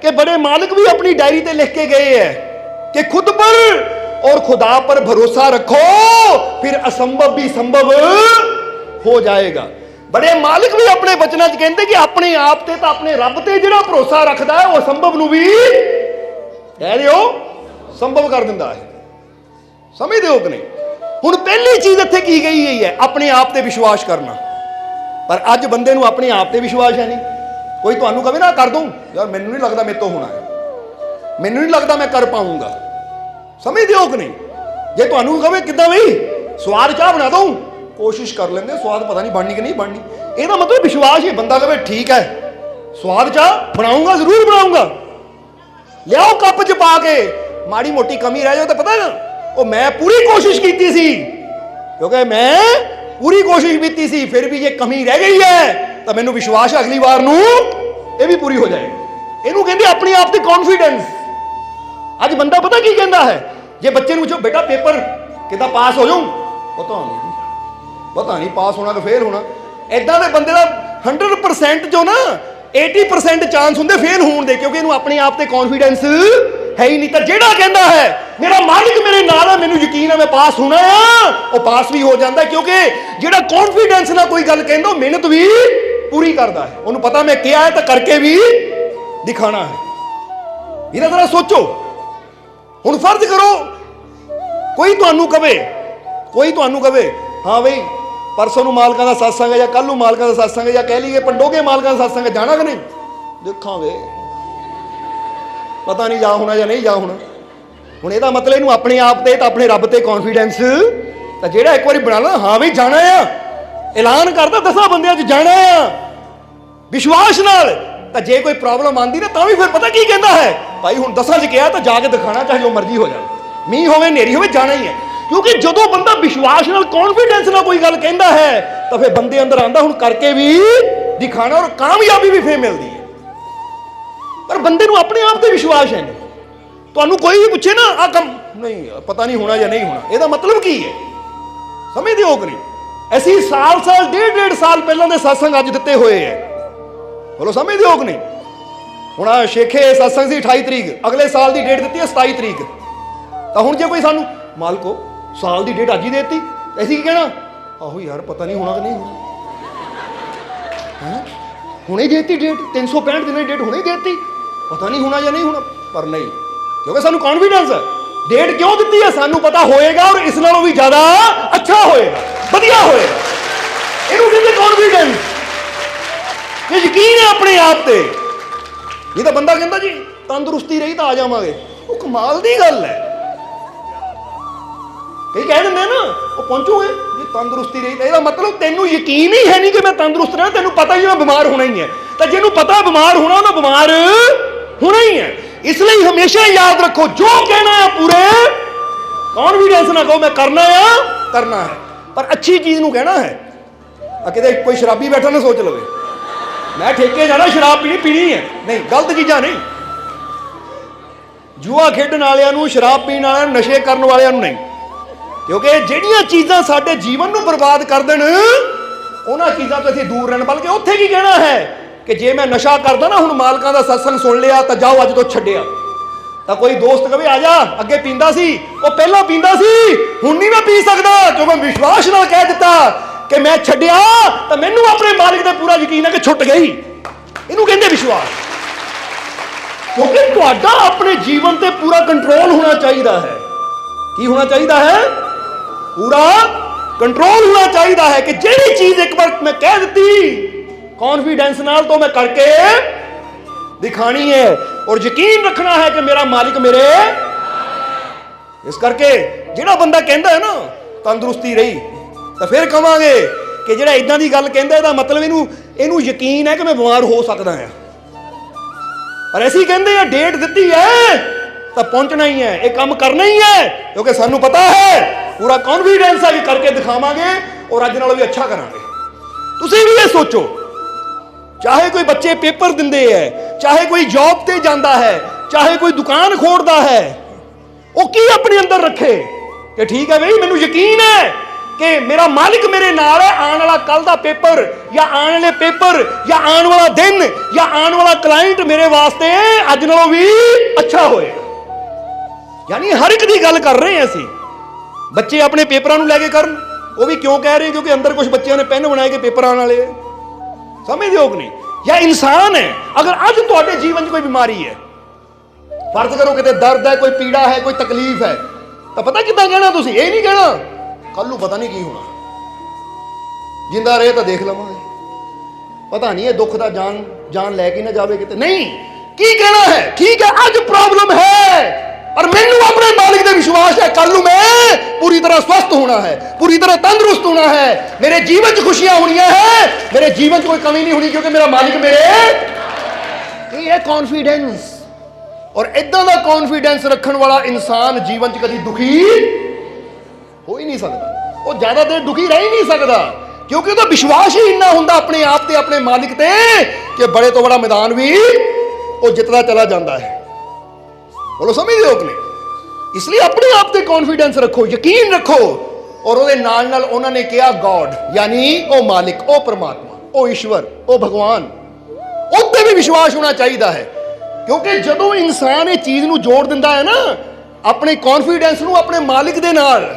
कि बड़े मालिक भी अपनी डायरी पे लिख के गए हैं कि खुद पर और खुदा पर भरोसा रखो फिर असंभव भी संभव ਹੋ ਜਾਏਗਾ ਬੜੇ ਮਾਲਿਕ ਵੀ ਆਪਣੇ ਬਚਨਾਂ 'ਚ ਕਹਿੰਦੇ ਕਿ ਆਪਣੇ ਆਪ ਤੇ ਤਾਂ ਆਪਣੇ ਰੱਬ ਤੇ ਜਿਹੜਾ ਭਰੋਸਾ ਰੱਖਦਾ ਹੈ ਉਹ ਅਸੰਭਵ ਨੂੰ ਵੀ ਕਹਿ ਲਿਓ ਸੰਭਵ ਕਰ ਦਿੰਦਾ ਹੈ ਸਮਝਦੇ ਹੋ ਕਿ ਨਹੀਂ ਹੁਣ ਪਹਿਲੀ ਚੀਜ਼ ਇੱਥੇ ਕੀ ਗਈ ਹੋਈ ਹੈ ਆਪਣੇ ਆਪ ਤੇ ਵਿਸ਼ਵਾਸ ਕਰਨਾ ਪਰ ਅੱਜ ਬੰਦੇ ਨੂੰ ਆਪਣੇ ਆਪ ਤੇ ਵਿਸ਼ਵਾਸ ਹੈ ਨਹੀਂ ਕੋਈ ਤੁਹਾਨੂੰ ਕਵੇ ਨਾ ਕਰ ਦੂੰ। ਯਾਰ ਮੈਨੂੰ ਨਹੀਂ ਲੱਗਦਾ ਮੇਰੇ ਤੋਂ ਹੋਣਾ ਹੈ। ਮੈਨੂੰ ਨਹੀਂ ਲੱਗਦਾ ਮੈਂ ਕਰ ਪਾਉਂਗਾ ਸਮਝਦੇ ਹੋ ਕਿ ਨਹੀਂ? ਜੇ ਤੁਹਾਨੂੰ ਕਵੇ ਕਿੱਦਾਂ ਬਈ? ਸਵਾਦ ਚਾਹ ਬਣਾ ਦਊਂ। ਕੋਸ਼ਿਸ਼ ਕਰ ਲੈਂਦੇ ਸਵਾਦ ਪਤਾ ਨਹੀਂ ਬਣਨੀ ਕਿ ਨਹੀਂ ਬਣਨੀ। ਇਹਦਾ ਮਤਲਬ ਵਿਸ਼ਵਾਸ ਹੈ ਬੰਦਾ ਕਵੇ ਠੀਕ ਹੈ। ਸਵਾਦ ਚਾਹ ਬਣਾਉਂਗਾ ਜ਼ਰੂਰ ਬਣਾਉਂਗਾ ਲਿਆਓ ਕੱਪ 'ਚ ਪਾ ਕੇ। ਮਾੜੀ ਮੋਟੀ ਕਮੀ ਰਹਿ ਜਾਓ ਤਾਂ ਪਤਾ ਨਾ ਉਹ ਮੈਂ ਪੂਰੀ ਕੋਸ਼ਿਸ਼ ਕੀਤੀ ਸੀ। ਕਿਉਂਕਿ ਮੈਂ ਪੂਰੀ ਕੋਸ਼ਿਸ਼ ਕੀਤੀ ਸੀ, ਫਿਰ ਵੀ ਜੇ ਕਮੀ ਰਹਿ ਗਈ ਹੈ ਤਾਂ ਮੈਨੂੰ ਵਿਸ਼ਵਾਸ ਹੈ ਅਗਲੀ ਵਾਰ ਨੂੰ ਇਹ ਵੀ ਪੂਰੀ ਹੋ ਜਾਏਗੀ। ਇਹਨੂੰ ਕਹਿੰਦੇ ਆਪਣੇ ਆਪ ਤੇ ਕੌਨਫੀਡੈਂਸ ਅੱਜ ਬੰਦਾ ਪਤਾ ਕੀ ਕਹਿੰਦਾ ਹੈ? ਜੇ ਬੱਚੇ ਨੂੰ ਪੁੱਛੋ, ਬੇਟਾ, ਪੇਪਰ ਕਿਦਾਂ ਪਾਸ ਹੋ ਜਾਊਂ? ਪਤਾ ਨਹੀਂ। ਪਤਾ ਨਹੀਂ, ਪਾਸ ਹੋਣਾ ਕਿ ਫੇਲ ਹੋਣਾ। ਐਦਾਂ ਦੇ ਬੰਦੇ ਦਾ 100% ਜੋ ਨਾ 80% ਚਾਂਸ ਹੁੰਦੇ ਫੇਲ ਹੋਣ ਦੇ, ਕਿਉਂਕਿ ਇਹਨੂੰ ਆਪਣੇ ਆਪ ਤੇ ਕੌਨਫੀਡੈਂਸ ਹੈ ਹੀ ਨਹੀਂ। ਤਾਂ ਜਿਹੜਾ ਕਹਿੰਦਾ ਹੈ, ਮੇਰਾ ਮਾਲਿਕ ਮੇਰੇ ਨਾਲ ਹੈ, ਮੈਨੂੰ ਯਕੀਨ ਹੈ ਮੈਂ ਪਾਸ ਹੋਣਾ ਆ। ਉਹ ਪਾਸ ਵੀ ਹੋ ਜਾਂਦਾ, ਕਿਉਂਕਿ ਜਿਹੜਾ ਕੌਨਫੀਡੈਂਸ ਨਾਲ ਕੋਈ ਗੱਲ ਕਹਿੰਦਾ ਮਿਹਨਤ ਵੀ ਪੂਰੀ ਕਰਦਾ ਹੈ। ਉਹਨੂੰ ਪਤਾ ਮੈਂ ਕਿਹਾ ਹੈ ਤਾਂ ਕਰਕੇ ਵੀ ਦਿਖਾਣਾ ਹੈ। ਇਹਦਾ ਜ਼ਰਾ ਸੋਚੋ। ਹੁਣ ਫਰਜ਼ ਕਰੋ, ਕੋਈ ਤੁਹਾਨੂੰ ਕਵੇ, ਕੋਈ ਤੁਹਾਨੂੰ ਕਵੇ, ਹਾਂ ਬਈ, ਪਰਸੋਂ ਨੂੰ ਮਾਲਕਾਂ ਦਾ satsang ਹੈ ਜਾਂ ਕੱਲ ਨੂੰ ਮਾਲਕਾਂ ਦਾ satsang ਹੈ ਜਾਂ ਕਹਿ ਲਈਏ ਪੰਡੋਗੇ ਮਾਲਕਾਂ ਦਾ satsang ਹੈ, ਜਾਣਾ ਕਿ ਨਹੀਂ? ਦੇਖਾਂਗੇ। ਪਤਾ ਨਹੀਂ ਜਾ ਹੋਣਾ ਜਾਂ ਨਹੀਂ ਜਾ ਹੋਣਾ। ਹੁਣ ਇਹਦਾ ਮਤਲਬ ਇਹਨੂੰ ਆਪਣੇ ਆਪ ਤੇ ਤਾਂ ਆਪਣੇ ਰੱਬ ਤੇ ਕੌਨਫੀਡੈਂਸ ਤਾਂ ਜਿਹੜਾ ਇੱਕ ਵਾਰੀ ਬਣਾ ਲਾ ਹਾਂ ਵੀ ਜਾਣਾ ਆ। ਐਲਾਨ ਕਰਦਾ ਦਸਾਂ ਬੰਦਿਆਂ 'ਚ ਜਾਣਾ ਆ। ਵਿਸ਼ਵਾਸ ਨਾਲ। ਤਾਂ ਜੇ ਕੋਈ ਪ੍ਰੋਬਲਮ ਆਂਦੀ ਨਾ, ਤਾਂ ਵੀ ਫਿਰ ਪਤਾ ਕੀ ਕਹਿੰਦਾ ਹੈ? ਭਾਈ, ਹੁਣ ਦਸਾਂ 'ਚ ਗਿਆ ਤਾਂ ਜਾ ਕੇ ਦਿਖਾਣਾ ਚਾਹੇ ਜੋ ਮਰਜ਼ੀ ਹੋ ਜਾਵੇ। ਮੀਂਹ ਹੋਵੇ ਨੇਰੀ ਹੋਵੇ, ਜਾਣਾ ਹੀ ਹੈ। ਕਿਉਂਕਿ ਜਦੋਂ ਬੰਦਾ ਵਿਸ਼ਵਾਸ ਨਾਲ ਕੌਨਫੀਡੈਂਸ ਨਾਲ ਕੋਈ ਗੱਲ ਕਹਿੰਦਾ ਹੈ, ਤਾਂ ਫਿਰ ਬੰਦੇ ਅੰਦਰ ਆਂਦਾ ਹੁਣ ਕਰਕੇ ਵੀ ਦਿਖਾਣਾ ਔਰ ਕਾਮਯਾਬੀ ਵੀ ਫੇਰ ਮਿਲਦੀ ਹੈ। ਪਰ ਬੰਦੇ ਨੂੰ ਆਪਣੇ ਆਪ ਤੇ ਵਿਸ਼ਵਾਸ ਹੈ ਤੁਹਾਨੂੰ ਕੋਈ ਵੀ ਪੁੱਛੇ ਨਾ ਆ ਕੰਮ ਨਹੀਂ, ਪਤਾ ਨਹੀਂ ਹੋਣਾ ਜਾਂ ਨਹੀਂ ਹੋਣਾ। ਇਹਦਾ ਮਤਲਬ ਕੀ ਹੈ? ਸਮਝਦੇ ਹੋ ਕਿ ਨਹੀਂ? ਅਸੀਂ ਸਾਲ ਸਾਲ, ਡੇਢ ਡੇਢ ਸਾਲ ਪਹਿਲਾਂ ਦੇ satsang ਅੱਜ ਦਿੱਤੇ ਹੋਏ ਹੈ ਬੋਲੋ, ਸਮਝਦੇ ਹੋ ਕਿ ਨਹੀਂ? ਹੁਣ ਆਹ ਸ਼ੇਖੇ satsang ਸੀ 28 ਤਰੀਕ, ਅਗਲੇ ਸਾਲ ਦੀ ਡੇਟ ਦਿੱਤੀ ਹੈ 27 ਤਰੀਕ। ਤਾਂ ਹੁਣ ਜੇ ਕੋਈ ਸਾਨੂੰ, ਮਾਲਕੋ, ਸਾਲ ਦੀ ਡੇਟ ਅੱਜ ਹੀ ਦੇ ਦਿੱਤੀ ਅਸੀਂ ਕੀ ਕਹਿਣਾ? ਆਹੋ ਯਾਰ, ਪਤਾ ਨਹੀਂ ਹੋਣਾ ਕਿ ਨਹੀਂ ਹੋਣਾ। ਹੈ? ਹੁਣੇ ਦੇ ਦਿੱਤੀ ਡੇਟ 365 ਦਿਨਾਂ ਦੀ ਡੇਟ ਹੁਣੇ ਦੇ ਦਿੱਤੀ। ਪਤਾ ਨਹੀਂ ਹੋਣਾ ਜਾਂ ਨਹੀਂ ਹੋਣਾ, ਪਰ ਨਹੀਂ। ਕਿਉਂਕਿ ਸਾਨੂੰ ਕੌਨਫੀਡੈਂਸ ਹੈ। ਡੇਟ ਕਿਉਂ ਦਿੱਤੀ ਹੈ? ਸਾਨੂੰ ਪਤਾ ਹੋਏਗਾ ਔਰ ਇਸ ਨਾਲੋਂ ਵੀ ਜ਼ਿਆਦਾ ਅੱਛਾ ਹੋਏਗਾ। ਵਧੀਆ ਹੋਏਗਾ ਇਹਨੂੰ ਕਹਿੰਦੇ ਕੌਨਫੀਡੈਂਸ ਇਹ ਯਕੀਨ ਹੈ ਆਪਣੇ ਆਪ ਤੇ। ਇਹ ਤਾਂ ਬੰਦਾ ਕਹਿੰਦਾ ਜੀ, ਤੰਦਰੁਸਤੀ ਰਹੀ ਤਾਂ ਆ ਜਾਵਾਂਗੇ। ਉਹ ਕਮਾਲ ਦੀ ਗੱਲ ਹੈ। ਕਈ ਕਹਿ ਦਿੰਦੇ ਨਾ, ਉਹ ਪਹੁੰਚੂਗੇ ਜੇ ਤੰਦਰੁਸਤੀ ਰਹੀ ਤਾਂ ਇਹਦਾ ਮਤਲਬ ਤੈਨੂੰ ਯਕੀਨ ਹੀ ਹੈ ਨਹੀਂ ਕਿ ਮੈਂ ਤੰਦਰੁਸਤ ਰਹਾਂ ਤੈਨੂੰ ਪਤਾ ਹੀ ਮੈਂ ਬਿਮਾਰ ਹੋਣਾ ਹੀ ਹੈ। ਤਾਂ ਜਿਹਨੂੰ ਪਤਾ ਬਿਮਾਰ ਹੋਣਾ, ਉਹਦਾ ਬਿਮਾਰ ਹੋਣਾ ਹੀ ਹੈ। ਇਸ ਲਈ ਹਮੇਸ਼ਾ ਯਾਦ ਰੱਖੋ, ਜੋ ਕਹਿਣਾ ਹੈ ਪੂਰੇ। ਕੌਨਫੀਡੈਂਸ ਨਾਲ ਕਹੋ, ਮੈਂ ਕਰਨਾ ਆ, ਕਰਨਾ ਹੈ। ਪਰ ਅੱਛੀ ਚੀਜ਼ ਨੂੰ ਕਹਿਣਾ ਹੈ। ਆ ਕਿਤੇ ਕੋਈ ਸ਼ਰਾਬੀ ਬੈਠਾ ਨਾ ਸੋਚ ਲਵੇ। ਮੈਂ ਠੇਕੇ ਜਾਣਾ, ਸ਼ਰਾਬ ਪੀਣੀ ਪੀਣੀ ਹੈ। ਨਹੀਂ, ਗਲਤ ਚੀਜ਼ਾਂ ਨਹੀਂ। ਜੂਆ ਖੇਡਣ ਵਾਲਿਆਂ ਨੂੰ, ਸ਼ਰਾਬ ਪੀਣ ਵਾਲਿਆਂ ਨੂੰ, ਨਸ਼ੇ ਕਰਨ ਵਾਲਿਆਂ ਨੂੰ ਨਹੀਂ। ਕਿਉਂਕਿ ਜਿਹੜੀਆਂ ਚੀਜ਼ਾਂ ਸਾਡੇ ਜੀਵਨ ਨੂੰ ਬਰਬਾਦ ਕਰ ਦੇਣ, ਉਹਨਾਂ ਚੀਜ਼ਾਂ ਤੋਂ ਅਸੀਂ ਦੂਰ ਰਹਿਣ। ਬਲਕਿ ਉੱਥੇ ਕੀ ਕਹਿਣਾ ਹੈ ਕਿ ਜੇ ਮੈਂ ਨਸ਼ਾ ਕਰਦਾ ਨਾ, ਹੁਣ ਮਾਲਕਾਂ ਦਾ ਸਤਸੰਗ ਸੁਣ ਲਿਆ, ਤਾਂ ਜਾਓ ਅੱਜ ਤੋਂ ਛੱਡਿਆ। ਤਾਂ ਕੋਈ ਦੋਸਤ ਕਵੇ, ਆ ਜਾ, ਅੱਗੇ ਪੀਂਦਾ ਸੀ। ਉਹ ਪਹਿਲਾਂ ਪੀਂਦਾ ਸੀ, ਹੁਣ ਨਹੀਂ ਮੈਂ ਪੀ ਸਕਦਾ। ਕਿਉਂਕਿ ਮੈਂ ਵਿਸ਼ਵਾਸ ਨਾਲ ਕਹਿ ਦਿੱਤਾ ਕਿ ਮੈਂ ਛੱਡਿਆ, ਤਾਂ ਮੈਨੂੰ ਆਪਣੇ ਮਾਲਕ ਤੇ ਪੂਰਾ ਯਕੀਨ ਹੈ ਕਿ ਛੁੱਟ ਗਈ। ਇਹਨੂੰ ਕਹਿੰਦੇ ਵਿਸ਼ਵਾਸ। ਕਿਉਂਕਿ ਤੁਹਾਡਾ ਆਪਣੇ ਜੀਵਨ ਤੇ ਪੂਰਾ ਕੰਟਰੋਲ ਹੋਣਾ ਚਾਹੀਦਾ ਹੈ। ਕੀ ਹੋਣਾ ਚਾਹੀਦਾ ਹੈ? ਪੂਰਾ ਕੰਟਰੋਲ ਹੋਣਾ ਚਾਹੀਦਾ ਹੈ ਕਿ ਜਿਹੜੀ ਚੀਜ਼ ਇੱਕ ਵਾਰ ਮੈਂ ਕਹਿ ਦਿੱਤੀ ਕੌਨਫੀਡੈਂਸ ਨਾਲ ਤੋਂ ਮੈਂ ਕਰਕੇ ਦਿਖਾਣੀ ਹੈ। ਔਰ ਯਕੀਨ ਰੱਖਣਾ ਹੈ ਕਿ ਮੇਰਾ ਮਾਲਿਕ ਮੇਰੇ ਇਸ ਕਰਕੇ ਜਿਹੜਾ ਬੰਦਾ ਕਹਿੰਦਾ ਹੈ ਨਾ, ਤੰਦਰੁਸਤੀ ਰਹੀ, ਤਾਂ ਫਿਰ ਕਵਾਂਗੇ ਕਿ ਜਿਹੜਾ ਇਦਾਂ ਦੀ ਗੱਲ ਕਹਿੰਦਾ, ਇਹਦਾ ਮਤਲਬ ਇਹਨੂੰ ਇਹਨੂੰ ਯਕੀਨ ਹੈ ਕਿ ਮੈਂ ਬਿਮਾਰ ਹੋ ਸਕਦਾ ਹਾਂ। ਪਰ ਅਸੀਂ ਕਹਿੰਦੇ ਆ ਡੇਟ ਦਿੱਤੀ ਹੈ, ਤਾਂ ਪਹੁੰਚਣਾ ਹੀ ਹੈ, ਇਹ ਕੰਮ ਕਰਨਾ ਹੀ ਹੈ, ਕਿਉਂਕਿ ਸਾਨੂੰ ਪਤਾ ਹੈ, ਪੂਰਾ ਕੌਨਫੀਡੈਂਸ ਹੈ ਕਿ ਕਰਕੇ ਦਿਖਾਵਾਂਗੇ ਔਰ ਅੱਜ ਨਾਲੋਂ ਵੀ ਅੱਛਾ ਕਰਾਂਗੇ। ਤੁਸੀਂ ਵੀ ਇਹ ਸੋਚੋ, ਚਾਹੇ ਕੋਈ ਬੱਚੇ ਪੇਪਰ ਦਿੰਦੇ ਹੈ ਚਾਹੇ ਕੋਈ ਜੌਬ ਤੇ ਜਾਂਦਾ ਹੈ, ਚਾਹੇ ਕੋਈ ਦੁਕਾਨ ਖੋਲਦਾ ਹੈ, ਉਹ ਕੀ ਆਪਣੇ ਅੰਦਰ ਰੱਖੇ? ਕਿ ਠੀਕ ਹੈ ਬਈ, ਮੈਨੂੰ ਯਕੀਨ ਹੈ ਕਿ ਮੇਰਾ ਮਾਲਿਕ ਮੇਰੇ ਨਾਲ ਹੈ, ਆਉਣ ਵਾਲਾ ਕੱਲ ਦਾ ਪੇਪਰ, ਜਾਂ ਆਉਣ ਵਾਲੇ ਪੇਪਰ, ਜਾਂ ਆਉਣ ਵਾਲਾ ਦਿਨ, ਜਾਂ ਆਉਣ ਵਾਲਾ ਕਲਾਇੰਟ ਮੇਰੇ ਵਾਸਤੇ ਅੱਜ ਨਾਲੋਂ ਵੀ ਅੱਛਾ ਹੋਏ ਯਾਨੀ ਹਰ ਇੱਕ ਦੀ ਗੱਲ ਕਰ ਰਹੇ ਹਾਂ ਅਸੀਂ। ਬੱਚੇ ਆਪਣੇ ਪੇਪਰਾਂ ਨੂੰ ਲੈ ਕੇ ਕਰਨ। ਉਹ ਵੀ ਕਿਉਂ ਕਹਿ ਰਹੇ? ਕਿਉਂਕਿ ਅੰਦਰ ਕੁਝ ਬੱਚਿਆਂ ਨੇ ਪੈਨ ਬਣਾਏ ਕੇ ਪੇਪਰ ਆਉਣ ਵਾਲੇ ਆ। ਸਮਝਦੇ ਹੋ ਕਿ ਨਹੀਂ? ਜਾਂ ਇਨਸਾਨ ਹੈ, ਅਗਰ ਅੱਜ ਤੁਹਾਡੇ ਜੀਵਨ 'ਚ ਕੋਈ ਬਿਮਾਰੀ ਹੈ ਫਰਜ਼ ਕਰੋ ਕਿਤੇ ਦਰਦ ਹੈ, ਕੋਈ ਪੀੜਾ ਹੈ, ਕੋਈ ਤਕਲੀਫ ਹੈ, ਤਾਂ ਪਤਾ ਕਿੱਦਾਂ ਕਹਿਣਾ ਤੁਸੀਂ? ਇਹ ਨਹੀਂ ਕਹਿਣਾ ਕੱਲ ਨੂੰ ਪਤਾ ਨਹੀਂ ਕੀ ਹੋਣਾ। ਜਿੰਦਾ ਰਹੇ ਤਾਂ ਦੇਖ ਲਵਾਂਗੇ। ਪਤਾ ਨਹੀਂ ਇਹ ਦੁੱਖ ਦਾ ਜਾਨ ਜਾਨ ਲੈ ਕੇ ਨਾ ਜਾਵੇ ਕਿਤੇ। ਨਹੀਂ, ਕੀ ਕਹਿਣਾ ਹੈ? ਠੀਕ ਹੈ, ਅੱਜ ਪ੍ਰੋਬਲਮ ਹੈ। ਪਰ ਮੈਨੂੰ ਆਪਣੇ ਮਾਲਿਕ ਤੇ ਵਿਸ਼ਵਾਸ ਹੈ ਕੱਲ ਨੂੰ ਮੈਂ ਪੂਰੀ ਤਰ੍ਹਾਂ ਸਵਸਥ ਹੋਣਾ ਹੈ ਪੂਰੀ ਤਰ੍ਹਾਂ ਤੰਦਰੁਸਤ ਹੋਣਾ ਹੈ। ਮੇਰੇ ਜੀਵਨ 'ਚ ਖੁਸ਼ੀਆਂ ਹੋਣੀਆਂ ਹੈ ਮੇਰੇ ਜੀਵਨ 'ਚ ਕੋਈ ਕਮੀ ਨਹੀਂ ਹੋਣੀ ਕਿਉਂਕਿ ਮੇਰਾ ਮਾਲਿਕ ਮੇਰੇ ਇਹ ਹੈ ਕੌਨਫੀਡੈਂਸ ਔਰ ਇਦਾਂ ਦਾ ਕੌਨਫੀਡੈਂਸ ਰੱਖਣ ਵਾਲਾ ਇਨਸਾਨ ਜੀਵਨ 'ਚ ਕਦੀ ਦੁਖੀ ਹੋ ਹੀ ਨਹੀਂ ਸਕਦਾ। ਉਹ ਜ਼ਿਆਦਾ ਦੇਰ ਦੁਖੀ ਰਹਿ ਹੀ ਨਹੀਂ ਸਕਦਾ ਕਿਉਂਕਿ ਉਹਦਾ ਵਿਸ਼ਵਾਸ ਹੀ ਇੰਨਾ ਹੁੰਦਾ ਆਪਣੇ ਆਪ ਤੇ ਆਪਣੇ ਮਾਲਿਕ ਤੇ ਕਿ ਬੜੇ ਤੋਂ ਬੜਾ ਮੈਦਾਨ ਵੀ ਉਹ ਜਿੱਤਦਾ ਚਲਾ ਜਾਂਦਾ ਹੈ। ਬੋਲੋ ਸਮਝਦੇ ਹੋ ਕਿ ਇਸ ਲਈ ਆਪਣੇ ਆਪ ਤੇ ਕੌਨਫੀਡੈਂਸ ਰੱਖੋ, ਯਕੀਨ ਰੱਖੋ। ਔਰ ਉਹਦੇ ਨਾਲ ਨਾਲ ਉਹਨਾਂ ਨੇ ਕਿਹਾ ਗੋਡ ਯਾਨੀ ਉਹ ਮਾਲਿਕ, ਉਹ ਪਰਮਾਤਮਾ, ਉਹ ਈਸ਼ਵਰ, ਉਹ ਭਗਵਾਨ। ਉੱਤੇ ਵੀ ਵਿਸ਼ਵਾਸ ਹੋਣਾ ਚਾਹੀਦਾ ਹੈ। ਕਿਉਂਕਿ ਜਦੋਂ ਇਨਸਾਨ ਇਹ ਚੀਜ਼ ਨੂੰ ਜੋੜ ਦਿੰਦਾ ਹੈ ਨਾ, ਆਪਣੇ ਕੌਨਫੀਡੈਂਸ ਨੂੰ ਆਪਣੇ ਮਾਲਿਕ ਦੇ ਨਾਲ,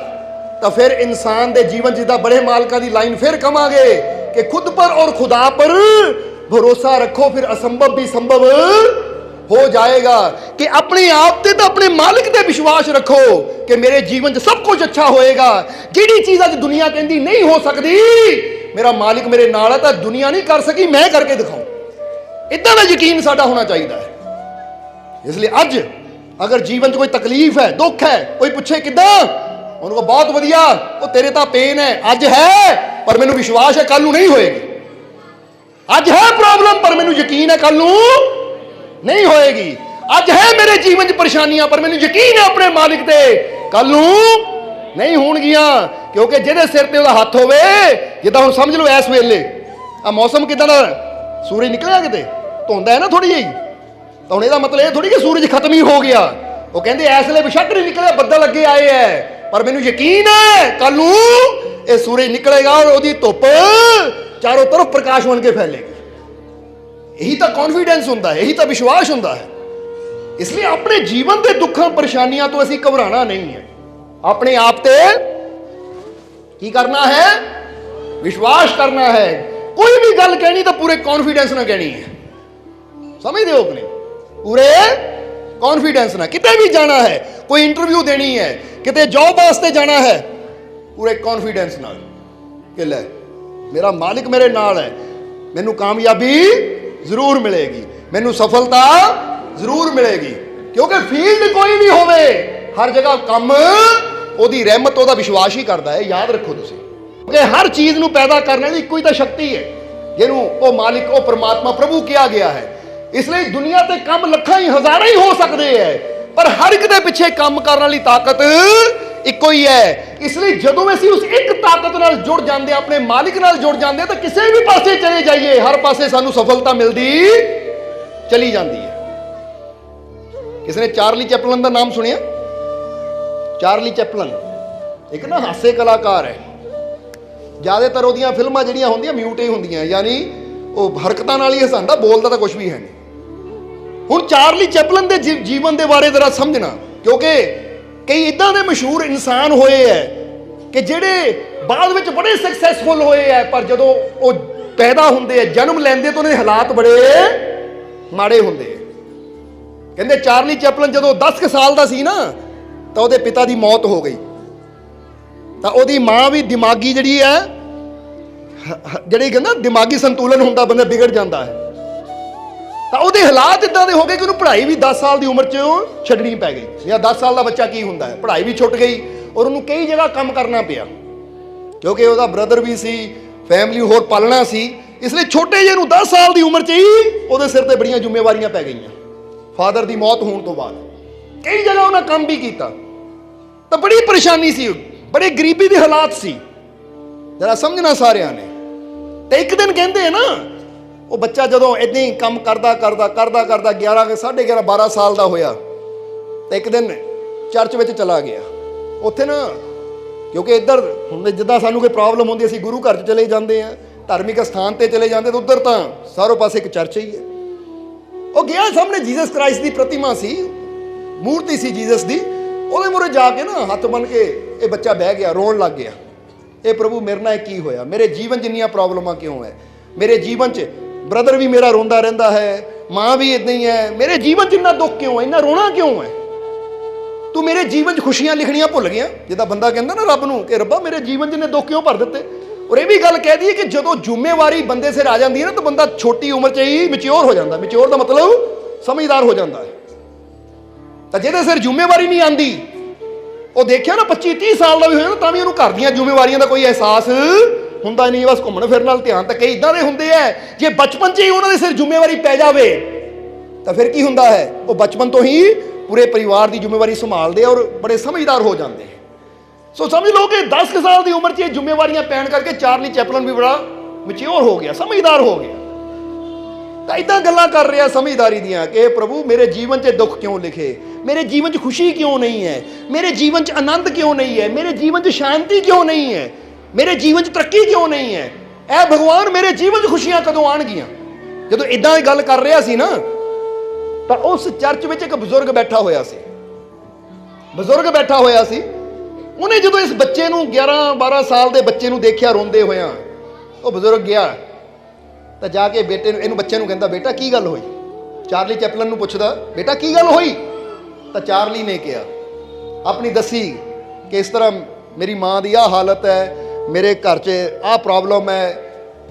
ਤਾਂ ਫਿਰ ਇਨਸਾਨ ਦੇ ਜੀਵਨ ਜਿੱਦਾਂ ਬੜੇ ਮਾਲਕਾਂ ਦੀ ਲਾਈਨ ਫਿਰ ਕਮਾਂਗੇ ਕਿ ਖੁਦ ਪਰ ਔਰ ਖੁਦਾ ਪਰ ਭਰੋਸਾ ਰੱਖੋ, ਫਿਰ ਅਸੰਭਵ ਵੀ ਸੰਭਵ ਹੋ ਜਾਏਗਾ ਕਿ ਆਪਣੇ ਆਪ ਤੇ ਤਾਂ ਆਪਣੇ ਮਾਲਕ ਤੇ ਵਿਸ਼ਵਾਸ ਰੱਖੋ ਕਿ ਮੇਰੇ ਜੀਵਨ 'ਚ ਸਭ ਕੁਝ ਅੱਛਾ ਹੋਏਗਾ। ਜਿਹੜੀ ਚੀਜ਼ ਅੱਜ ਦੁਨੀਆ ਕਹਿੰਦੀ ਨਹੀਂ ਹੋ ਸਕਦੀ, ਮੇਰਾ ਮਾਲਿਕ ਮੇਰੇ ਨਾਲ ਹੈ ਤਾਂ ਦੁਨੀਆ ਨਹੀਂ ਕਰ ਸਕੀ, ਮੈਂ ਕਰਕੇ ਦਿਖਾਉਂ। ਇਦਾਂ ਦਾ ਯਕੀਨ ਸਾਡਾ ਹੋਣਾ ਚਾਹੀਦਾ ਹੈ। ਇਸ ਲਈ ਅੱਜ ਅਗਰ ਜੀਵਨ 'ਚ ਕੋਈ ਤਕਲੀਫ ਹੈ, ਦੁੱਖ ਹੈ, ਕੋਈ ਪੁੱਛੇ ਕਿਦਾਂ, ਉਹਨੂੰ ਕਹੋ, ਬਹੁਤ ਵਧੀਆ, ਉਹ ਤੇਰੇ ਤਾਂ ਪੇਨ ਹੈ, ਅੱਜ ਹੈ, ਪਰ ਮੈਨੂੰ ਵਿਸ਼ਵਾਸ ਹੈ ਕੱਲ ਨੂੰ ਨਹੀਂ ਹੋਏਗੀ। ਅੱਜ ਹੈ ਪ੍ਰੋਬਲਮ ਪਰ ਮੈਨੂੰ ਯਕੀਨ ਹੈ ਕੱਲ ਨੂੰ ਨਹੀਂ ਹੋਏਗੀ। ਅੱਜ ਹੈ ਮੇਰੇ ਜੀਵਨ 'ਚ ਪਰੇਸ਼ਾਨੀਆਂ, ਪਰ ਮੈਨੂੰ ਯਕੀਨ ਹੈ ਆਪਣੇ ਮਾਲਿਕ ਤੇ। ਕੱਲ ਨੂੰ ਨਹੀਂ ਹੋਣਗੀਆਂ, ਕਿਉਂਕਿ ਜਿਹਦੇ ਸਿਰ ਤੇ ਉਹਦਾ ਹੱਥ ਹੋਵੇ, ਜਿੱਦਾਂ ਹੁਣ ਸਮਝ ਲਓ ਇਸ ਵੇਲੇ। ਆ ਮੌਸਮ ਕਿਦਾਂ ਦਾ? ਸੂਰਜ ਨਿਕਲਿਆ ਕਿਤੇ? ਧੁੰਦ ਹੈ ਨਾ ਥੋੜੀ ਜਿਹੀ? ਤਾਂ ਹੁਣ ਇਹਦਾ ਮਤਲਬ ਇਹ ਥੋੜੀ ਕਿ ਸੂਰਜ ਖਤਮ ਹੀ ਹੋ ਗਿਆ। ਉਹ ਕਹਿੰਦੇ ਇਸ ਵੇਲੇ ਬਿਸ਼ੱਕ ਨਹੀਂ ਨਿਕਲਿਆ, ਬੱਦਲ ਅੱਗੇ ਆਏ ਐ। ਪਰ ਮੈਨੂੰ ਯਕੀਨ ਹੈ ਕੱਲ ਨੂੰ ਇਹ ਸੂਰਜ ਨਿਕਲੇਗਾ ਔਰ ਉਹਦੀ ਧੁੱਪ ਚਾਰੋਂ ਤਰਫ ਪ੍ਰਕਾਸ਼ ਬਣ ਕੇ ਫੈਲੇਗੀ। ਇਹੀ ਤਾਂ ਕੌਨਫੀਡੈਂਸ ਹੁੰਦਾ ਹੈ, ਇਹੀ ਤਾਂ ਵਿਸ਼ਵਾਸ ਹੁੰਦਾ ਹੈ। ਇਸ ਲਈ ਆਪਣੇ ਜੀਵਨ ਦੇ ਦੁੱਖਾਂ, ਪਰੇਸ਼ਾਨੀਆਂ ਤੋਂ ਅਸੀਂ ਘਬਰਾਣਾ ਨਹੀਂ ਹੈ। ਆਪਣੇ ਆਪ ਤੇ ਕੀ ਕਰਨਾ ਹੈ? ਵਿਸ਼ਵਾਸ ਕਰਨਾ ਹੈ। ਕੋਈ ਵੀ ਗੱਲ ਕਹਿਣੀ ਤਾਂ ਪੂਰੇ ਕੌਨਫੀਡੈਂਸ ਨਾਲ ਕਹਿਣੀ ਹੈ। ਸਮਝਦੇ ਹੋ ਕਿ ਪੂਰੇ ਕੌਨਫੀਡੈਂਸ ਨਾਲ। ਕਿਤੇ ਵੀ ਜਾਣਾ ਹੈ, ਕੋਈ ਇੰਟਰਵਿਊ ਦੇਣੀ ਹੈ, ਕਿਤੇ ਜੌਬ ਵਾਸਤੇ ਜਾਣਾ ਹੈ, ਪੂਰੇ ਕੌਨਫੀਡੈਂਸ ਨਾਲ। ਕਿ ਲੈ, ਮੇਰਾ ਮਾਲਿਕ ਮੇਰੇ ਨਾਲ ਹੈ। ਮੈਨੂੰ ਕਾਮਯਾਬੀ ਜ਼ਰੂਰ ਮਿਲੇਗੀ। ਮੈਨੂੰ ਸਫਲਤਾ ਜ਼ਰੂਰ ਮਿਲੇਗੀ। ਕਿਉਂਕਿ ਫੀਲਡ ਕੋਈ ਵੀ ਹੋਵੇ। ਹਰ ਜਗ੍ਹਾ ਕੰਮ, ਉਹਦੀ ਰਹਿਮਤ, ਉਹਦਾ ਵਿਸ਼ਵਾਸ ਹੀ ਕਰਦਾ ਹੈ। ਯਾਦ ਰੱਖੋ ਤੁਸੀਂ। ਕਿ ਹਰ ਚੀਜ਼ ਨੂੰ ਪੈਦਾ ਕਰਨ ਵਾਲੀ ਇੱਕੋ ਹੀ ਤਾਂ ਸ਼ਕਤੀ ਹੈ। ਜਿਹਨੂੰ ਉਹ ਮਾਲਿਕ, ਉਹ ਪ੍ਰਮਾਤਮਾ, ਪ੍ਰਭੂ ਕਿਹਾ ਗਿਆ ਹੈ। ਇਸ ਲਈ ਦੁਨੀਆ ਤੇ ਕੰਮ ਲੱਖਾਂ ਹੀ ਹਜ਼ਾਰਾਂ ਹੀ ਹੋ ਸਕਦੇ ਹੈ। ਪਰ ਹਰ ਇੱਕ ਦੇ ਪਿੱਛੇ ਕੰਮ ਕਰਨ ਵਾਲੀ ਤਾਕਤ ਇੱਕੋ ਹੀ ਹੈ। ਇਸ ਲਈ ਜਦੋਂ ਅਸੀਂ ਉਸ ਇੱਕ ਤਾਕਤ ਨਾਲ ਜੁੜ ਜਾਂਦੇ, ਆਪਣੇ ਮਾਲਿਕ ਨਾਲ ਜੁੜ ਜਾਂਦੇ ਤਾਂ ਕਿਸੇ ਵੀ ਪਾਸੇ ਚਲੇ ਜਾਈਏ। ਹਰ ਪਾਸੇ ਸਾਨੂੰ ਸਫਲਤਾ ਮਿਲਦੀ ਚਲੀ ਜਾਂਦੀ ਹੈ। ਕਿਸੇ ਨੇ ਚਾਰਲੀ ਚੈਪਲਨ ਦਾ ਨਾਮ ਸੁਣਿਆ? Charlie Chaplin. ਇੱਕ ਨਾ ਹਾਸੇ ਕਲਾਕਾਰ ਹੈ। ਜ਼ਿਆਦਾਤਰ ਉਹਦੀਆਂ ਫਿਲਮਾਂ ਜਿਹੜੀਆਂ ਹੁੰਦੀਆਂ, ਮਿਊਟ ਹੀ ਹੁੰਦੀਆਂ। ਯਾਨੀ ਉਹ ਹਰਕਤਾਂ ਨਾਲ ਹੀ ਹਸਾਉਂਦਾ, ਬੋਲਦਾ ਤਾਂ ਕੁਝ ਵੀ ਹੈ ਨਹੀਂ। ਹੁਣ ਚਾਰਲੀ ਚੈਪਲਨ ਦੇ ਜੀ- ਜੀਵਨ ਦੇ ਬਾਰੇ ਜ਼ਰਾ ਸਮਝਣਾ। ਕਿਉਂਕਿ ਕਈ ਇਦਾਂ ਦੇ ਮਸ਼ਹੂਰ ਇਨਸਾਨ ਹੋਏ ਐ ਕਿ ਜਿਹੜੇ ਬਾਅਦ ਵਿੱਚ ਬੜੇ ਸਕਸੈਸਫੁਲ ਹੋਏ ਐ, ਪਰ ਜਦੋਂ ਉਹ ਪੈਦਾ ਹੁੰਦੇ ਐ, ਜਨਮ ਲੈਂਦੇ ਤਾਂ ਉਹਨਾਂ ਦੇ ਹਾਲਾਤ ਬੜੇ ਮਾੜੇ ਹੁੰਦੇ ਐ। ਕਹਿੰਦੇ ਚਾਰਲੀ ਚੈਪਲਨ ਜਦੋਂ 10 ਕੁ ਸਾਲ ਦਾ ਸੀ ਨਾ, ਤਾਂ ਉਹਦੇ ਪਿਤਾ ਦੀ ਮੌਤ ਹੋ ਗਈ। ਤਾਂ ਉਹਦੀ ਮਾਂ ਵੀ ਦਿਮਾਗੀ ਜਿਹੜੀ ਹੈ ਜਿਹੜੀ ਕਹਿੰਦਾ ਦਿਮਾਗੀ ਸੰਤੁਲਨ ਹੁੰਦਾ, ਬੰਦਾ ਵਿਗੜ ਜਾਂਦਾ ਹੈ। ਤਾਂ ਉਹਦੇ ਹਾਲਾਤ ਇਦਾਂ ਦੇ ਹੋ ਗਏ ਕਿ ਉਹਨੂੰ ਪੜ੍ਹਾਈ ਵੀ 10 ਸਾਲ ਦੀ ਉਮਰ 'ਚ ਛੱਡਣੀ ਪੈ ਗਈ। ਜਾਂ 10 ਸਾਲ ਦਾ ਬੱਚਾ ਕੀ ਹੁੰਦਾ ਹੈ? ਪੜ੍ਹਾਈ ਵੀ ਛੁੱਟ ਗਈ ਔਰ ਉਹਨੂੰ ਕਈ ਜਗ੍ਹਾ ਕੰਮ ਕਰਨਾ ਪਿਆ। ਕਿਉਂਕਿ ਉਹਦਾ ਬ੍ਰਦਰ ਵੀ ਸੀ ਫੈਮਿਲੀ ਹੋਰ ਪਾਲਣਾ ਸੀ, ਇਸ ਲਈ ਛੋਟੇ ਜਿਹੇ ਨੂੰ 10 ਸਾਲ ਦੀ ਉਮਰ 'ਚ ਹੀ ਉਹਦੇ ਸਿਰ ਤੇ ਬੜੀਆਂ ਜ਼ਿੰਮੇਵਾਰੀਆਂ ਪੈ ਗਈਆਂ। ਫਾਦਰ ਦੀ ਮੌਤ ਹੋਣ ਤੋਂ ਬਾਅਦ। ਕਈ ਜਗ੍ਹਾ ਉਹਨਾਂ ਕੰਮ ਵੀ ਕੀਤਾ। ਤਾਂ ਬੜੀ ਪਰੇਸ਼ਾਨੀ ਸੀ ਬੜੇ ਗਰੀਬੀ ਦੇ ਹਾਲਾਤ ਸੀ। ਜਰਾ ਸਮਝਣਾ ਸਾਰਿਆਂ ਨੇ। ਤੇ ਇੱਕ ਦਿਨ ਕਹਿੰਦੇ ਨਾ ਉਹ ਬੱਚਾ ਜਦੋਂ ਇਦਾਂ ਹੀ ਕੰਮ ਕਰਦਾ ਕਰਦਾ ਕਰਦਾ ਕਰਦਾ 11 ਕੇ 11.5 12 ਸਾਲ ਦਾ ਹੋਇਆ, ਤੇ ਇੱਕ ਦਿਨ ਚਰਚ ਵਿੱਚ ਚਲਾ ਗਿਆ। ਉੱਥੇ ਨਾ, ਕਿਉਂਕਿ ਇੱਧਰ ਹੁਣ ਜਿੱਦਾਂ ਸਾਨੂੰ ਕੋਈ ਪ੍ਰੋਬਲਮ ਹੁੰਦੀ, ਅਸੀਂ ਗੁਰੂ ਘਰ 'ਚ ਚਲੇ ਜਾਂਦੇ ਆ ਧਾਰਮਿਕ ਸਥਾਨ ਤੇ ਚਲੇ ਜਾਂਦੇ, ਤਾਂ ਉੱਧਰ ਤਾਂ ਸਾਰੋ ਪਾਸੇ ਇੱਕ ਚਰਚ ਹੀ ਹੈ। ਉਹ ਗਿਆ ਸਾਹਮਣੇ ਜੀਸਸ ਕ੍ਰਾਈਸਟ ਦੀ ਪ੍ਰਤਿਮਾ ਸੀ, ਮੂਰਤੀ ਸੀ ਜੀਸਸ ਦੀ, ਉਹਦੇ ਮੂਹਰੇ ਜਾ ਕੇ ਨਾ ਹੱਥ ਬੰਨ ਕੇ ਇਹ ਬੱਚਾ ਬਹਿ ਗਿਆ, ਰੋਣ ਲੱਗ ਗਿਆ। ਇਹ ਪ੍ਰਭੂ ਮੇਰੇ ਨਾਲ ਕੀ ਹੋਇਆ? ਮੇਰੇ ਜੀਵਨ 'ਚ ਇੰਨੀਆਂ ਪ੍ਰੋਬਲਮਾਂ ਕਿਉਂ ਹੈ? ਮੇਰੇ ਜੀਵਨ 'ਚ ਬ੍ਰਦਰ ਵੀ ਮੇਰਾ ਰੋਂਦਾ ਰਹਿੰਦਾ ਹੈ, ਮਾਂ ਵੀ ਇਦਾਂ ਹੀ ਹੈ। ਮੇਰੇ ਜੀਵਨ 'ਚ ਇੰਨਾ ਦੁੱਖ ਕਿਉਂ ਹੈ? ਇੰਨਾ ਰੋਣਾ ਕਿਉਂ ਹੈ? ਤੂੰ ਮੇਰੇ ਜੀਵਨ 'ਚ ਖੁਸ਼ੀਆਂ ਲਿਖਣੀਆਂ ਭੁੱਲ ਗਿਆ। ਜਿੱਦਾਂ ਬੰਦਾ ਕਹਿੰਦਾ ਨਾ ਰੱਬ ਨੂੰ ਕਿ ਰੱਬਾ, ਮੇਰੇ ਜੀਵਨ 'ਚ ਨੇ ਦੁੱਖ ਕਿਉਂ ਭਰ ਦਿੱਤੇ? ਔਰ ਇਹ ਵੀ ਗੱਲ ਕਹਿ ਦਈਏ ਕਿ ਜਦੋਂ ਜ਼ਿੰਮੇਵਾਰੀ ਬੰਦੇ ਸਿਰ ਆ ਜਾਂਦੀ ਹੈ ਨਾ, ਤਾਂ ਬੰਦਾ ਛੋਟੀ ਉਮਰ 'ਚ ਹੀ ਮੈਚੁਰ ਹੋ ਜਾਂਦਾ। ਮੈਚੁਰ ਦਾ ਮਤਲਬ ਸਮਝਦਾਰ ਹੋ ਜਾਂਦਾ ਹੈ। ਤਾਂ ਜਿਹਦੇ ਸਿਰ ਜ਼ਿੰਮੇਵਾਰੀ ਨਹੀਂ ਆਂਦੀ, ਉਹ ਦੇਖਿਆ ਨਾ 25 30 ਸਾਲ ਦਾ ਵੀ ਹੋਇਆ ਨਾ, ਤਾਂ ਵੀ ਉਹਨੂੰ ਘਰ ਦੀਆਂ ਜ਼ਿੰਮੇਵਾਰੀਆਂ ਦਾ ਕੋਈ ਅਹਿਸਾਸ ਹੁੰਦਾ ਨਹੀਂ ਬਸ ਘੁੰਮਣ ਫਿਰਨ ਨਾਲ ਧਿਆਨ ਤਾਂ ਕਈ ਇਦਾਂ ਦੇ ਹੁੰਦੇ ਐ ਜੇ ਬਚਪਨ 'ਚ ਹੀ ਉਹਨਾਂ ਦੇ ਸਿਰ ਜ਼ਿੰਮੇਵਾਰੀ ਪੈ ਜਾਵੇ, ਤਾਂ ਫਿਰ ਕੀ ਹੁੰਦਾ ਹੈ? ਉਹ ਬਚਪਨ ਤੋਂ ਹੀ ਪੂਰੇ ਪਰਿਵਾਰ ਦੀ ਜ਼ਿੰਮੇਵਾਰੀ ਸੰਭਾਲਦੇ ਔਰ ਬੜੇ ਸਮਝਦਾਰ ਹੋ ਜਾਂਦੇ ਸੋ ਸਮਝ ਲਓ ਕਿ 10 ਕੁ ਸਾਲ ਦੀ ਉਮਰ 'ਚ ਇਹ ਜ਼ਿੰਮੇਵਾਰੀਆਂ ਪੈਣ ਕਰਕੇ ਚਾਰਲੀ ਚੈਪਲਨ ਵੀ ਬੜਾ ਮਚਿਓਰ ਹੋ ਗਿਆ, ਸਮਝਦਾਰ ਹੋ ਗਿਆ। ਤਾਂ ਇਦਾਂ ਗੱਲਾਂ ਕਰ ਰਿਹਾ ਸਮਝਦਾਰੀ ਦੀਆਂ ਕਿ ਪ੍ਰਭੂ ਮੇਰੇ ਜੀਵਨ 'ਚ ਦੁੱਖ ਕਿਉਂ ਲਿਖੇ? ਮੇਰੇ ਜੀਵਨ 'ਚ ਖੁਸ਼ੀ ਕਿਉਂ ਨਹੀਂ ਹੈ? ਮੇਰੇ ਜੀਵਨ 'ਚ ਆਨੰਦ ਕਿਉਂ ਨਹੀਂ ਹੈ? ਮੇਰੇ ਜੀਵਨ 'ਚ ਸ਼ਾਂਤੀ ਕਿਉਂ ਨਹੀਂ ਹੈ? ਮੇਰੇ ਜੀਵਨ 'ਚ ਤਰੱਕੀ ਕਿਉਂ ਨਹੀਂ ਹੈ? ਐ ਭਗਵਾਨ ਮੇਰੇ ਜੀਵਨ 'ਚ ਖੁਸ਼ੀਆਂ ਕਦੋਂ ਆਣਗੀਆਂ? ਜਦੋਂ ਇਦਾਂ ਦੀ ਗੱਲ ਕਰ ਰਿਹਾ ਸੀ ਨਾ, ਤਾਂ ਉਸ ਚਰਚ ਵਿੱਚ ਇੱਕ ਬਜ਼ੁਰਗ ਬੈਠਾ ਹੋਇਆ ਸੀ। ਬਜ਼ੁਰਗ ਬੈਠਾ ਹੋਇਆ ਸੀ। ਉਹਨੇ ਜਦੋਂ ਇਸ ਬੱਚੇ ਨੂੰ 11 12 ਸਾਲ ਦੇ ਬੱਚੇ ਨੂੰ ਦੇਖਿਆ, ਰੋਂਦੇ ਹੋਇਆਂ, ਉਹ ਬਜ਼ੁਰਗ ਗਿਆ। ਤਾਂ ਜਾ ਕੇ ਬੇਟੇ ਨੂੰ, ਇਹਨੂੰ ਬੱਚੇ ਨੂੰ ਕਹਿੰਦਾ, ਬੇਟਾ, ਕੀ ਗੱਲ ਹੋਈ? ਚਾਰਲੀ ਚੈਪਲਨ ਨੂੰ ਪੁੱਛਦਾ, ਬੇਟਾ, ਕੀ ਗੱਲ ਹੋਈ? ਤਾਂ ਚਾਰਲੀ ਨੇ ਕਿਹਾ, ਆਪਣੀ ਦੱਸੀ ਕਿ ਇਸ ਤਰ੍ਹਾਂ ਮੇਰੀ ਮਾਂ ਦੀ ਆਹ ਹਾਲਤ ਹੈ ਮੇਰੇ ਘਰ 'ਚ ਆਹ ਪ੍ਰੋਬਲਮ ਹੈ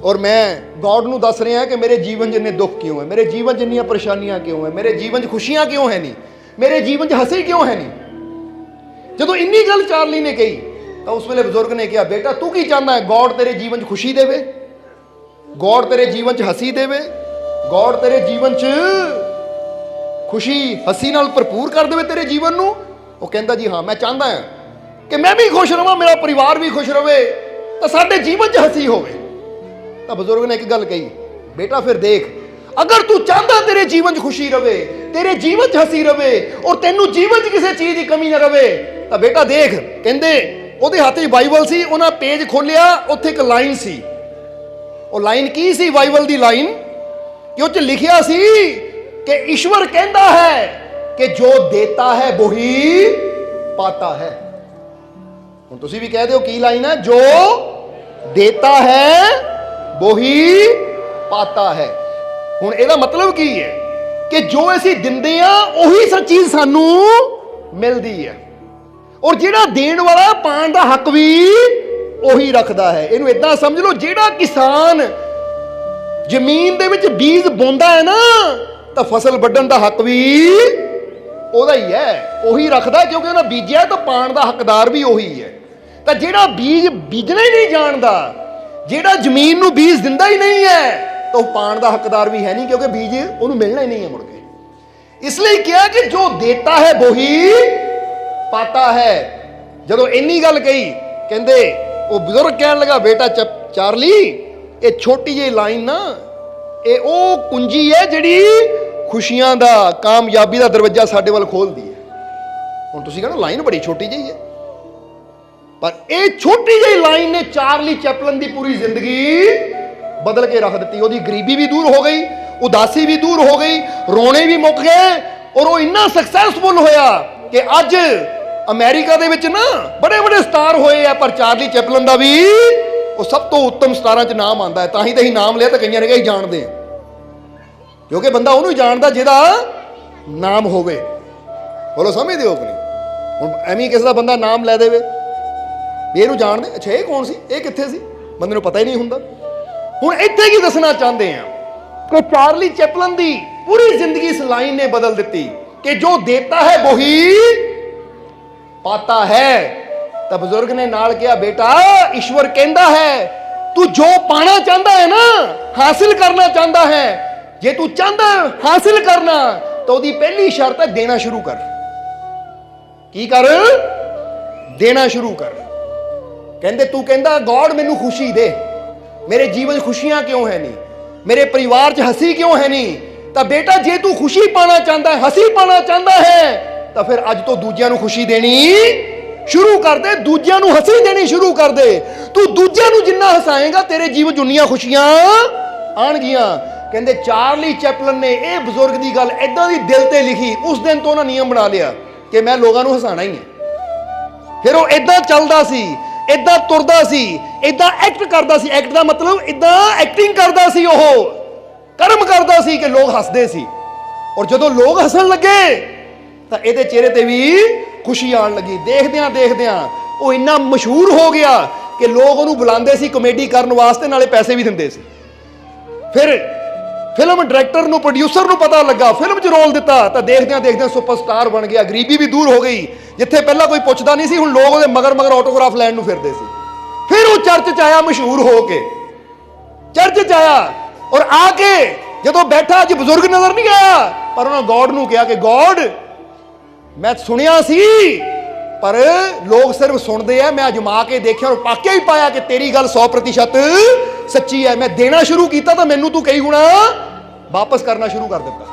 ਔਰ ਮੈਂ ਗੋਡ ਨੂੰ ਦੱਸ ਰਿਹਾ ਕਿ ਮੇਰੇ ਜੀਵਨ 'ਚ ਇੰਨੇ ਦੁੱਖ ਕਿਉਂ ਹੈ? ਮੇਰੇ ਜੀਵਨ 'ਚ ਇੰਨੀਆਂ ਪਰੇਸ਼ਾਨੀਆਂ ਕਿਉਂ ਹੈ? ਮੇਰੇ ਜੀਵਨ 'ਚ ਖੁਸ਼ੀਆਂ ਕਿਉਂ ਹੈ ਨਹੀਂ? ਮੇਰੇ ਜੀਵਨ 'ਚ ਹਸੀ ਕਿਉਂ ਹੈ ਨਹੀਂ? ਜਦੋਂ ਇੰਨੀ ਗੱਲ ਚਾਰਲੀ ਨੇ ਕਹੀ, ਤਾਂ ਉਸ ਵੇਲੇ ਬਜ਼ੁਰਗ ਨੇ ਕਿਹਾ, ਬੇਟਾ, ਤੂੰ ਕੀ ਚਾਹੁੰਦਾ ਹੈ? ਗੋਡ ਤੇਰੇ ਜੀਵਨ 'ਚ ਖੁਸ਼ੀ ਦੇਵੇ? ਗੋਡ ਤੇਰੇ ਜੀਵਨ 'ਚ ਹਸੀ ਦੇਵੇ? ਗੋਡ ਤੇਰੇ ਜੀਵਨ 'ਚ ਖੁਸ਼ੀ, ਹਸੀ ਨਾਲ ਭਰਪੂਰ ਕਰ ਦੇਵੇ ਤੇਰੇ ਜੀਵਨ ਨੂੰ? ਉਹ ਕਹਿੰਦਾ, ਜੀ ਹਾਂ, ਮੈਂ ਚਾਹੁੰਦਾ ਹਾਂ ਕਿ ਮੈਂ ਵੀ ਖੁਸ਼ ਰਵਾਂ, ਮੇਰਾ ਪਰਿਵਾਰ ਵੀ ਖੁਸ਼ ਰਵੇ। ਤਾਂ ਸਾਡੇ ਜੀਵਨ 'ਚ ਹਸੀ ਹੋਵੇ। ਤਾਂ ਬਜ਼ੁਰਗ ਨੇ ਇੱਕ ਗੱਲ ਕਹੀ, ਬੇਟਾ ਫਿਰ ਦੇਖ, ਅਗਰ ਤੂੰ ਚਾਹੁੰਦਾ ਤੇਰੇ ਜੀਵਨ 'ਚ ਖੁਸ਼ੀ ਰਵੇ, ਤੇਰੇ ਜੀਵਨ 'ਚ ਹਸੀ ਰਵੇ, ਔਰ ਤੈਨੂੰ ਜੀਵਨ 'ਚ ਕਿਸੇ ਚੀਜ਼ ਦੀ ਕਮੀ ਨਾ ਰਵੇ, ਤਾਂ ਬੇਟਾ ਦੇਖ, ਕਹਿੰਦੇ ਉਹਦੇ ਹੱਥ 'ਚ ਬਾਈਬਲ ਸੀ, ਉਹਨਾਂ ਪੇਜ ਖੋਲਿਆ ਉੱਥੇ ਇੱਕ ਲਾਈਨ ਸੀ। ਉਹ ਲਾਈਨ ਕੀ ਸੀ ਬਾਈਬਲ ਦੀ ਲਾਈਨ? ਕਿ ਉਹ 'ਚ ਲਿਖਿਆ ਸੀ ਕਿ ਈਸ਼ਵਰ ਕਹਿੰਦਾ ਹੈ ਕਿ ਜੋ ਦੇਤਾ ਹੈ, ਵਹੀ ਪਾਤਾ ਹੈ। ਹੁਣ ਤੁਸੀਂ ਵੀ ਕਹਿ ਦਿਓ ਕੀ ਲਾਈਨ ਹੈ? ਜੋ ਦੇਤਾ ਹੈ ਉਹੀ ਪਾਤਾ ਹੈ। ਹੁਣ ਇਹਦਾ ਮਤਲਬ ਕੀ ਹੈ? ਕਿ ਜੋ ਅਸੀਂ ਦਿੰਦੇ ਆ ਉਹੀ ਸੱਚ ਚੀਜ਼ ਸਾਨੂੰ ਮਿਲਦੀ ਹੈ। ਔਰ ਜਿਹੜਾ ਦੇਣ ਵਾਲਾ ਪਾਣ ਦਾ ਹੱਕ ਵੀ ਉਹੀ ਰੱਖਦਾ ਹੈ। ਇਹਨੂੰ ਇਦਾਂ ਸਮਝ ਲਓ, ਜਿਹੜਾ ਕਿਸਾਨ ਜ਼ਮੀਨ ਦੇ ਵਿੱਚ ਬੀਜ ਬੋਂਦਾ ਹੈ ਨਾ, ਤਾਂ ਫਸਲ ਵੱਢਣ ਦਾ ਹੱਕ ਵੀ ਉਹਦਾ ਹੀ ਹੈ। ਉਹੀ ਰੱਖਦਾ ਕਿਉਂਕਿ ਉਹਨਾਂ ਬੀਜਿਆ ਤਾਂ ਪਾਣ ਦਾ ਹੱਕਦਾਰ ਵੀ ਉਹੀ ਹੈ। ਤਾਂ ਜਿਹੜਾ ਬੀਜ ਬੀਜਣਾ ਹੀ ਨਹੀਂ ਜਾਣਦਾ, ਜਿਹੜਾ ਜ਼ਮੀਨ ਨੂੰ ਬੀਜ ਦਿੰਦਾ ਹੀ ਨਹੀਂ ਹੈ, ਤਾਂ ਉਹ ਪਾਣ ਦਾ ਹੱਕਦਾਰ ਵੀ ਹੈ ਨਹੀਂ, ਕਿਉਂਕਿ ਬੀਜ ਉਹਨੂੰ ਮਿਲਣਾ ਹੀ ਨਹੀਂ ਹੈ ਮੁੜ ਕੇ। ਇਸ ਲਈ ਕਿਹਾ ਕਿ ਜੋ ਦੇਤਾ ਹੈ ਵਹੀ ਪਾਤਾ ਹੈ। ਜਦੋਂ ਇੰਨੀ ਗੱਲ ਕਹੀ, ਕਹਿੰਦੇ, ਉਹ ਬਜ਼ੁਰਗ ਕਹਿਣ ਲੱਗਾ, ਬੇਟਾ ਚਪ- ਚਾਰਲੀ, ਇਹ ਛੋਟੀ ਜਿਹੀ ਲਾਈਨ ਨਾ, ਇਹ ਉਹ ਕੁੰਜੀ ਹੈ ਜਿਹੜੀ ਖੁਸ਼ੀਆਂ ਦਾ, ਕਾਮਯਾਬੀ ਦਾ ਦਰਵਾਜ਼ਾ ਸਾਡੇ ਵੱਲ ਖੋਲਦੀ ਹੈ। ਹੁਣ ਤੁਸੀਂ ਕਹਿੰਦੇ ਲਾਈਨ ਬੜੀ ਛੋਟੀ ਜਿਹੀ ਹੈ। ਪਰ ਇਹ ਛੋਟੀ ਜਿਹੀ ਲਾਈਨ ਨੇ ਚਾਰਲੀ ਚੈਪਲਨ ਦੀ ਪੂਰੀ ਜ਼ਿੰਦਗੀ ਬਦਲ ਕੇ ਰੱਖ ਦਿੱਤੀ। ਉਹਦੀ ਗਰੀਬੀ ਵੀ ਦੂਰ ਹੋ ਗਈ, ਉਦਾਸੀ ਵੀ ਦੂਰ ਹੋ ਗਈ, ਰੋਣੇ ਵੀ ਮੁੱਕ ਗਏ ਔਰ ਉਹ ਇੰਨਾ ਸਕਸੈਸਫੁਲ ਹੋਇਆ ਕਿ ਅੱਜ ਅਮਰੀਕਾ ਦੇ ਵਿੱਚ ਨਾ ਬੜੇ ਬੜੇ ਸਟਾਰ ਹੋਏ ਆ, ਪਰ ਚਾਰਲੀ ਚੈਪਲਨ ਦਾ ਵੀ ਉਹ ਸਭ ਤੋਂ ਉੱਤਮ ਸਟਾਰਾਂ 'ਚ ਨਾਮ ਆਂਦਾ ਹੈ। ਤਾਂ ਹੀ ਤਾਂ ਅਸੀਂ ਨਾਮ ਲਿਆ ਤਾਂ ਕਈਆਂ ਨੇ ਕਿਹਾ ਅਸੀਂ ਜਾਣਦੇ ਆ ਕਿਉਂਕਿ ਬੰਦਾ ਉਹਨੂੰ ਹੀ ਜਾਣਦਾ ਜਿਹਦਾ ਨਾਮ ਹੋਵੇ। ਬੋਲੋ, ਸਮਝਦੇ ਹੋ ਕਿ ਨਹੀਂ? ਹੁਣ ਐਵੇਂ ਕਿਸੇ ਦਾ ਬੰਦਾ ਨਾਮ ਲੈ ਦੇਵੇ। ਵੀ ਇਹਨੂੰ ਜਾਣਦੇ? ਅੱਛਾ, ਇਹ ਕੌਣ ਸੀ? ਇਹ ਕਿੱਥੇ ਸੀ? ਬੰਦੇ ਨੂੰ ਪਤਾ ਹੀ ਨਹੀਂ ਹੁੰਦਾ। ਹੁਣ ਇੱਥੇ ਕੀ ਦੱਸਣਾ ਚਾਹੁੰਦੇ ਆ? ਕਿ ਚਾਰਲੀ ਚੈਪਲਨ ਦੀ ਪੂਰੀ ਜ਼ਿੰਦਗੀ ਇਸ ਲਾਈਨ ਨੇ ਬਦਲ ਦਿੱਤੀ ਕਿ ਜੋ ਦੇਤਾ ਹੈ ਵਹੀ ਪਾਤਾ ਹੈ। ਤਾਂ ਬਜ਼ੁਰਗ ਨੇ ਨਾਲ ਕਿਹਾ, ਬੇਟਾ, ਈਸ਼ਵਰ ਕਹਿੰਦਾ ਹੈ, ਤੂੰ ਜੋ ਪਾਣਾ ਚਾਹੁੰਦਾ ਹੈ ਨਾ, ਹਾਸਿਲ ਕਰਨਾ ਚਾਹੁੰਦਾ ਹੈ। ਜੇ ਤੂੰ ਚਾਹੁੰਦਾ ਹੈ ਹਾਸਿਲ ਕਰਨਾ, ਤਾਂ ਉਹਦੀ ਪਹਿਲੀ ਸ਼ਰਤ ਹੈ ਦੇਣਾ ਸ਼ੁਰੂ ਕਰ। ਕੀ ਕਰ? ਦੇਣਾ ਸ਼ੁਰੂ ਕਰ। ਕਹਿੰਦੇ, ਤੂੰ ਕਹਿੰਦਾ ਗੋਡ ਮੈਨੂੰ ਖੁਸ਼ੀ ਦੇ। ਮੇਰੇ ਜੀਵਨ 'ਚ ਖੁਸ਼ੀਆਂ ਕਿਉਂ ਹੈ ਨਹੀਂ? ਮੇਰੇ ਪਰਿਵਾਰ 'ਚ ਹਸੀ ਕਿਉਂ ਹੈ ਨਹੀਂ? ਤਾਂ ਬੇਟਾ, ਜੇ ਤੂੰ ਖੁਸ਼ੀ ਪਾਣਾ ਚਾਹੁੰਦਾ ਹੈ, ਹਸੀ ਪਾਣਾ ਚਾਹੁੰਦਾ ਹੈ, ਤਾਂ ਫਿਰ ਅੱਜ ਤੋਂ ਦੂਜਿਆਂ ਨੂੰ ਖੁਸ਼ੀ ਦੇਣੀ ਸ਼ੁਰੂ ਕਰ ਦੇ। ਦੂਜਿਆਂ ਨੂੰ ਹੱਸੀ ਦੇਣੀ ਸ਼ੁਰੂ ਕਰ ਦੇ। ਤੂੰ ਦੂਜਿਆਂ ਨੂੰ ਜਿੰਨਾ ਹਸਾਏਗਾ, ਤੇਰੇ ਜੀਵਨ 'ਚ ਉਨੀਆਂ ਖੁਸ਼ੀਆਂ ਆਣਗੀਆਂ। ਕਹਿੰਦੇ, ਚਾਰਲੀ ਚੈਪਲਨ ਨੇ ਇਹ ਬਜ਼ੁਰਗ ਦੀ ਗੱਲ ਐਦਾਂ ਦੀ ਦਿਲ ਤੇ ਲਿਖੀ, ਉਸ ਦਿਨ ਤੋਂ ਉਹਨਾਂ ਨਿਯਮ ਬਣਾ ਲਿਆ ਕਿ ਮੈਂ ਲੋਕਾਂ ਨੂੰ ਹਸਾਣਾ ਹੀ ਹੈ। ਫਿਰ ਉਹ ਇਦਾਂ ਚੱਲਦਾ ਸੀ ਇਦਾਂ ਤੁਰਦਾ ਸੀ ਇਦਾਂ ਐਕਟ ਕਰਦਾ ਸੀ। ਐਕਟ ਦਾ ਮਤਲਬ ਇਦਾਂ ਐਕਟਿੰਗ ਕਰਦਾ ਸੀ ਉਹ। ਕਰਮ ਕਰਦਾ ਸੀ ਕਿ ਲੋਕ ਹੱਸਦੇ ਸੀ। ਔਰ ਜਦੋਂ ਲੋਕ ਹੱਸਣ ਲੱਗੇ, ਤਾਂ ਇਹਦੇ ਚਿਹਰੇ ਤੇ ਵੀ ਖੁਸ਼ੀ ਆਉਣ ਲੱਗੀ। ਦੇਖਦਿਆਂ ਦੇਖਦਿਆਂ ਉਹ ਇੰਨਾ ਮਸ਼ਹੂਰ ਹੋ ਗਿਆ ਕਿ ਲੋਕ ਉਹਨੂੰ ਬੁਲਾਉਂਦੇ ਸੀ ਕਮੇਡੀ ਕਰਨ ਵਾਸਤੇ, ਨਾਲੇ ਪੈਸੇ ਵੀ ਦਿੰਦੇ ਸੀ। ਫਿਰ ਫਿਲਮ ਡਾਇਰੈਕਟਰ ਨੂੰ ਪ੍ਰੋਡਿਊਸਰ ਨੂੰ ਪਤਾ ਲੱਗਾ, ਫਿਲਮ 'ਚ ਰੋਲ ਦਿੱਤਾ, ਤਾਂ ਦੇਖਦਿਆਂ ਦੇਖਦਿਆਂ ਸੁਪਰਸਟਾਰ ਬਣ ਗਿਆ, ਗਰੀਬੀ ਵੀ ਦੂਰ ਹੋ ਗਈ, ਜਿੱਥੇ ਪਹਿਲਾਂ ਕੋਈ ਪੁੱਛਦਾ ਨਹੀਂ ਸੀ, ਹੁਣ ਲੋਕ ਉਹਦੇ ਮਗਰ ਮਗਰ ਆਟੋਗ੍ਰਾਫ ਲੈਣ ਨੂੰ ਫਿਰਦੇ ਸੀ। ਫਿਰ ਉਹ ਚਰਚ 'ਚ ਆਇਆ ਮਸ਼ਹੂਰ ਹੋ ਕੇ। ਚਰਚ 'ਚ ਆਇਆ ਔਰ ਆ ਕੇ ਜਦੋਂ ਬੈਠਾ, ਅੱਜ ਬਜ਼ੁਰਗ ਨਜ਼ਰ ਨਹੀਂ ਆਇਆ, ਪਰ ਉਹਨਾਂ ਗੋਡ ਨੂੰ ਕਿਹਾ ਕਿ ਗੋਡ ਮੈਂ ਸੁਣਿਆ ਸੀ ਪਰ ਲੋਕ ਸਿਰਫ ਸੁਣਦੇ ਆ, ਮੈਂ ਅਜਮਾ ਕੇ ਦੇਖਿਆ ਔਰ ਪਾਕਿਆ ਹੀ ਪਾਇਆ ਕਿ ਤੇਰੀ ਗੱਲ 100% ਸੱਚੀ ਹੈ। ਮੈਂ ਦੇਣਾ ਸ਼ੁਰੂ ਕੀਤਾ ਤਾਂ ਮੈਨੂੰ ਤੂੰ ਕਈ ਗੁਣਾ ਵਾਪਸ ਕਰਨਾ ਸ਼ੁਰੂ ਕਰ ਦਿੱਤਾ।